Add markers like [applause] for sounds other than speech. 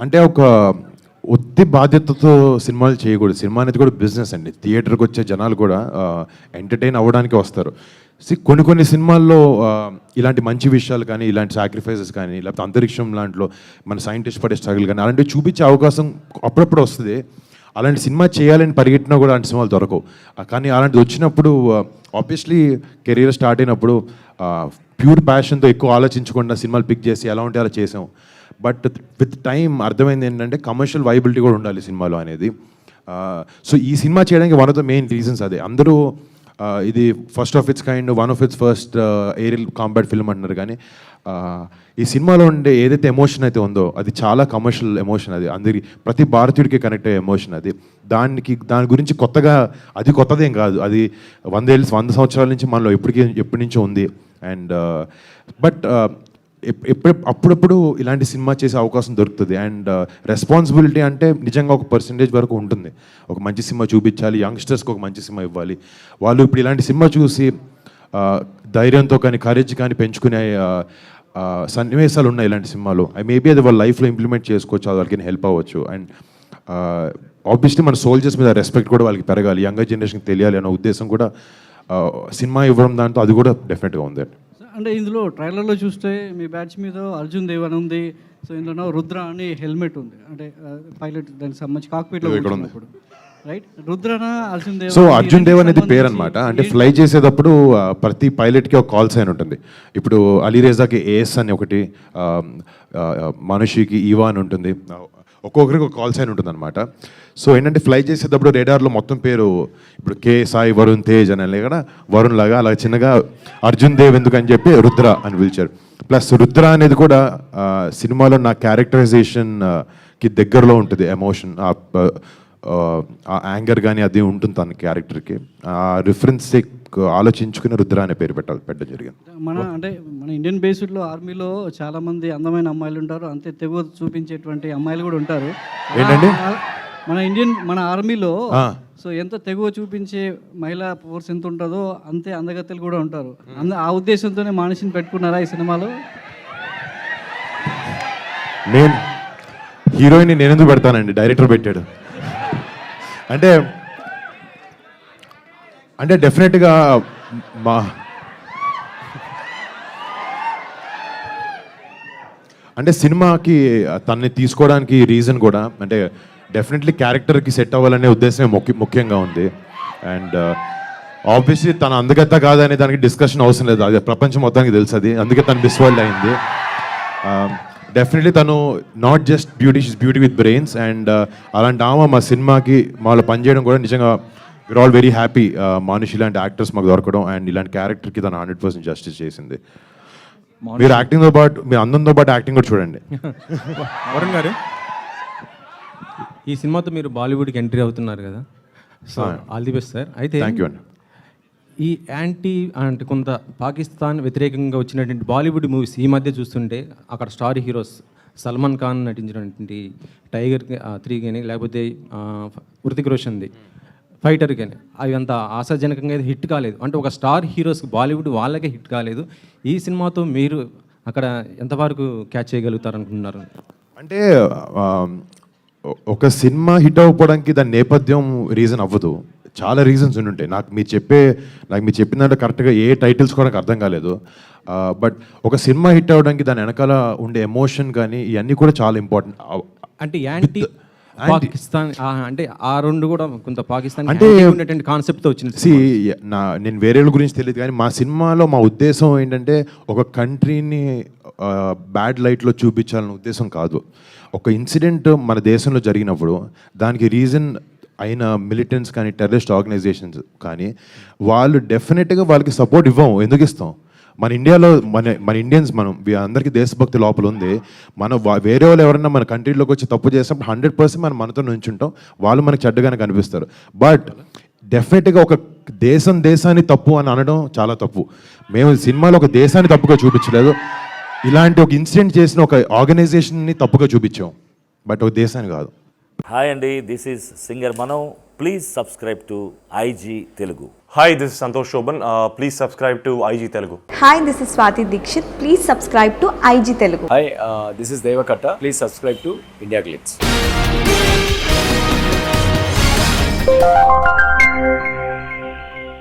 అంటే ఒక ఒత్తి బాధ్యతతో సినిమాలు చేయకూడదు. సినిమా అనేది కూడా బిజినెస్ అండి. థియేటర్కి వచ్చే జనాలు కూడా ఎంటర్టైన్ అవ్వడానికి వస్తారు. కొన్ని కొన్ని సినిమాల్లో ఇలాంటి మంచి విషయాలు కానీ ఇలాంటి సాక్రిఫైసెస్ కానీ లేకపోతే అంతరిక్షం లాంటిలో మన సైంటిస్ట్ పడే స్ట్రగుల్ కానీ అలాంటివి చూపించే అవకాశం అప్పుడప్పుడు వస్తుంది. అలాంటి సినిమా చేయాలని పరిగెట్టినా కూడా అలాంటి సినిమాలు దొరకవు. కానీ అలాంటిది వచ్చినప్పుడు ఆబ్వియస్లీ కెరీర్ స్టార్ట్ అయినప్పుడు ప్యూర్ ప్యాషన్తో ఎక్కువ ఆలోచించకుండా సినిమాలు పిక్ చేసి ఎలా ఉంటే అలా చేసాం. బట్ విత్ టైం అర్థమైంది ఏంటంటే కమర్షియల్ వైబిలిటీ కూడా ఉండాలి సినిమాలో అనేది. సో ఈ సినిమా చేయడానికి one of the main reasons అదే. అందరూ ఇది first of its kind one of its first aerial combat film అంటున్నారు కానీ ఈ సినిమాలో ఉండే ఏదైతే ఎమోషన్ అయితే ఉందో అది చాలా కమర్షియల్ ఎమోషన్ అది. అందరి ప్రతి భారతీయుడికి కనెక్ట్ అయ్యే ఎమోషన్ అది. దానికి దాని గురించి కొత్తగా అది కొత్తదేం కాదు. అది వందేళ్ళు వంద సంవత్సరాల నుంచి మనలో ఎప్పటికీ ఎప్పటి నుంచో ఉంది. అండ్ బట్ ఎప్పుడు అప్పుడప్పుడు ఇలాంటి సినిమా చేసే అవకాశం దొరుకుతుంది. అండ్ uh, రెస్పాన్సిబిలిటీ అంటే నిజంగా ఒక పర్సంటేజ్ వరకు ఉంటుంది. ఒక మంచి సినిమా చూపించాలి యంగ్స్టర్స్కి ఒక మంచి సినిమా ఇవ్వాలి. వాళ్ళు ఇప్పుడు ఇలాంటి సినిమా చూసి uh, ధైర్యంతో కానీ కరేజ్ కానీ పెంచుకునే uh, సన్నివేశాలు ఉన్నాయి ఇలాంటి సినిమాలో. అవి మేబీ అది వాళ్ళ లైఫ్లో ఇంప్లిమెంట్ చేసుకోవచ్చు అది వాళ్ళకి హెల్ప్ అవ్వచ్చు. అండ్ ఆబ్వియస్లీ మన సోల్జర్స్ మీద రెస్పెక్ట్ కూడా వాళ్ళకి పెరగాలి. యంగర్ జనరేషన్కి తెలియాలి అనే ఉద్దేశం కూడా సినిమా ఇవ్వడం దాంతో అది కూడా డెఫినెట్గా ఉంది. అంటే ఇందులో ట్రైలర్లో చూస్తే మీ బ్యాచ్ మీద అర్జున్ దేవ్ అని ఉంది సో ఇందులో రుద్ర అని హెల్మెట్ ఉంది. అంటే పైలట్ దానికి సంబంధించి కాక్పీట్లో ఇక్కడ సో అర్జున్ దేవ్ అనేది పేరు అనమాట అంటే? ఫ్లై చేసేటప్పుడు ప్రతి పైలట్కి ఒక కాల్ సైన్ ఉంటుంది. ఇప్పుడు అలీరేజాకి ఏఎస్ అని ఒకటి మనుషికి ఈవా అని ఉంటుంది. ఒక్కొక్కరికి ఒక కాల్ సైన్ ఉంటుంది అనమాట సో ఏంటంటే ఫ్లై చేసేటప్పుడు రేడార్లో మొత్తం పేరు ఇప్పుడు కే సాయి వరుణ్ తేజ్ అని కదా? వరుణ్ లాగా అలా చిన్నగా అర్జున్ దేవ్ ఎందుకు అని చెప్పి రుద్ర అని పిలిచారు. ప్లస్ రుద్ర అనేది కూడా సినిమాలో నా క్యారెక్టరైజేషన్కి దగ్గరలో ఉంటుంది ఎమోషన్ ఆ యాంగర్ కానీ అది ఉంటుంది తన క్యారెక్టర్కి. ఆ రిఫరెన్స్ ఆలోచించుకుని రుద్ర అనే పేరు పెట్టాలి పెట్టడం జరిగింది. మన అంటే మన ఇండియన్ బేస్డ్లో ఆర్మీలో చాలా మంది అందమైన అమ్మాయిలు ఉంటారు. అంతే తెగువ చూపించేటువంటి అమ్మాయిలు కూడా ఉంటారు. ఏంటండి? మన ఇండియన్ మన ఆర్మీలో. సో ఎంత తెగువ చూపించే మహిళా ఫోర్స్ ఎంత ఉంటుందో అంతే అందగత్తెలు కూడా ఉంటారు. అంద ఆ ఉద్దేశంతోనే మనిషిని పెట్టుకున్నారా ఈ సినిమాలో? నేను హీరోయిన్ నేను ఎందుకు పెడతానండి? డైరెక్టర్ పెట్టాడు. అంటే అంటే డెఫినెట్గా మా అంటే సినిమాకి తనని తీసుకోవడానికి రీజన్ కూడా అంటే డెఫినెట్లీ క్యారెక్టర్కి సెట్ అవ్వాలనే ఉద్దేశమే ముఖ్య ముఖ్యంగా ఉంది. అండ్ ఆబ్వియస్లీ uh, తన అందగత్త కాదనే దానికి డిస్కషన్ అవసరం లేదు. అది ప్రపంచం మొత్తానికి తెలుసు అది. అందుకే తను మిస్ వరల్డ్ అయింది um, డెఫినెట్లీ తను not just beauty she's beauty with brains and అలాంటి ఆమె మా సినిమాకి మాలో పనిచేయడం కూడా నిజంగా we're all very happy Manush ఇలాంటి యాక్టర్స్ మాకు దొరకడం అండ్ ఇలాంటి క్యారెక్టర్కి తను హండ్రెడ్ పర్సెంట్ జస్టిస్ చేసింది. మీరు యాక్టింగ్తో పాటు మీ అందంతో పాటు యాక్టింగ్ కూడా చూడండి. [laughs] వరుణ్ గారు? ఈ సినిమాతో మీరు బాలీవుడ్కి ఎంట్రీ అవుతున్నారు కదా. So all the best sir. అయితే థ్యాంక్ యూ అండి ఈ యాంటీ అంటే కొంత పాకిస్తాన్ వ్యతిరేకంగా వచ్చినటువంటి బాలీవుడ్ మూవీస్ ఈ మధ్య చూస్తుంటే అక్కడ స్టార్ హీరోస్ సల్మాన్ ఖాన్ నటించినటువంటి టైగర్ త్రీ కానీ లేకపోతే హృతిక్ రోషన్ది ఫైటర్ కానీ అవి అంత ఆశాజనకంగా అయితే హిట్ కాలేదు. అంటే ఒక స్టార్ హీరోస్ బాలీవుడ్ వాళ్ళకే హిట్ కాలేదు. ఈ సినిమాతో మీరు అక్కడ ఎంతవరకు క్యాచ్ చేయగలుగుతారు అనుకుంటున్నారు అంటే ఒక సినిమా హిట్ అవ్వడానికి దాని నేపథ్యం రీజన్ అవ్వదు. చాలా రీజన్స్ ఉండుంటాయి. నాకు మీరు చెప్పే నాకు మీరు చెప్పిన దాంట్లో కరెక్ట్గా ఏ టైటిల్స్ కూడా నాకు అర్థం కాలేదు. బట్ ఒక సినిమా హిట్ అవ్వడానికి దాని వెనకాల ఉండే ఎమోషన్ కానీ ఇవన్నీ కూడా చాలా ఇంపార్టెంట్ అంటే యాంటీ పాకిస్తాన్ అంటే ఆ రెండు కూడా కొంత పాకిస్తాన్ అంటే- ఉన్నటువంటి కాన్సెప్ట్తో వచ్చింది సి నా నేను వేరే వాళ్ళ గురించి తెలియదు కానీ మా సినిమాలో మా ఉద్దేశం ఏంటంటే ఒక కంట్రీని బ్యాడ్ లైట్లో చూపించాలనే ఉద్దేశం కాదు. ఒక ఇన్సిడెంట్ మన దేశంలో జరిగినప్పుడు దానికి రీజన్ అయిన మిలిటెంట్స్ కానీ టెర్రరిస్ట్ ఆర్గనైజేషన్స్ కానీ వాళ్ళు డెఫినెట్గా వాళ్ళకి సపోర్ట్ ఇవ్వం ఎందుకు ఇస్తాం? మన ఇండియాలో మన మన ఇండియన్స్ మనం అందరికీ దేశభక్తి లోపల ఉంది. మన వేరే వాళ్ళు ఎవరైనా మన కంట్రీలోకి వచ్చి తప్పు చేసినప్పుడు హండ్రెడ్ పర్సెంట్ మనం మనతో నుంచుంటాం వాళ్ళు మనకి చెడ్డగానే కనిపిస్తారు. బట్ డెఫినెట్గా ఒక దేశం దేశాన్ని తప్పు అని అనడం చాలా తప్పు. మేము సినిమాలో ఒక దేశాన్ని తప్పుగా చూపించలేదు. ఇలాంటి ఒక ఇన్సిడెంట్ చేసిన ఒక ఆర్గనైజేషన్ని తప్పుగా చూపించాం. బట్ ఒక దేశాన్ని కాదు. హాయ్ అండి దిస్ ఈజ్ సింగర్ మనం Please subscribe to IG Telugu. Hi, this is Santosh Shoban. Uh, please subscribe to IG Telugu. Hi this is Swathi Dixit please subscribe to IG Telugu hi this is Devakatta please subscribe to India Glitz